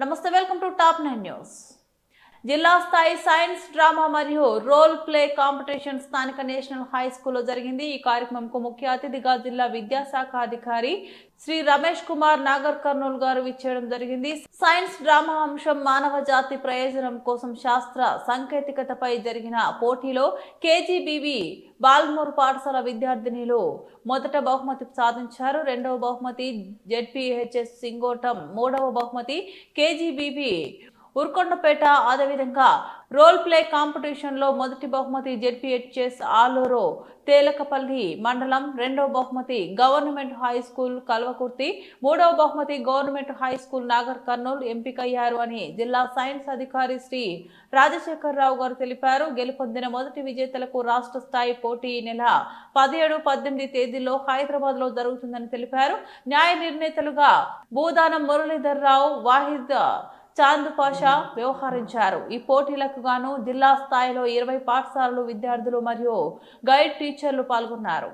నమస్తే welcome to top nine news. జిల్లా స్థాయి సైన్స్ డ్రామా మరియు రోల్ ప్లే కాంపిటీషన్ స్థానిక నేషనల్ హై స్కూల్లో జరిగింది. ఈ కార్యక్రమంకు ముఖ్య అతిథిగా జిల్లా విద్యాశాఖ అధికారి శ్రీ రమేష్ కుమార్ నాగర్ కర్నూల్ గారు ఇచ్చేయడం జరిగింది. సైన్స్ డ్రామా అంశం మానవ జాతి ప్రయోజనం కోసం శాస్త్ర సాంకేతికతపై జరిగిన పోటీలో కేజీబీవి బాల్మూర్ పాఠశాల విద్యార్థినిలు మొదట బహుమతి సాధించారు. రెండవ బహుమతి జెడ్పీహెచ్ఎస్ సింగోటం మూడవ బహుమతి కేజీబీబీ ఉర్కొండపేట అదేవిధంగా రోల్ ప్లే కాంపిటీషన్లో మొదటి బహుమతి జెడ్పీహెచ్ఎస్ ఆలూరు తేలకపల్లి మండలం రెండవ బహుమతి గవర్నమెంట్ హై స్కూల్ కల్వకుర్తి మూడవ బహుమతి government high school Nagar Kurnool ఎంపికయ్యారు అని జిల్లా సైన్స్ అధికారి శ్రీ రాజశేఖర్ రావు గారు తెలిపారు. గెలుపొందిన మొదటి విజేతలకు రాష్ట్ర స్థాయి పోటీ నెల పదిహేడు పద్దెనిమిది తేదీలో హైదరాబాద్లో జరుగుతుందని తెలిపారు. న్యాయ నిర్ణేతలుగా భూదానం మురళీధర్ రావు వాహిద్ చాంద్ పాషా వ్యవహరించారు. ఈ పోటీలకు గాను జిల్లా స్థాయిలో ఇరవై పాఠశాలలు విద్యార్థులు మరియు గైడ్ టీచర్లు పాల్గొన్నారు.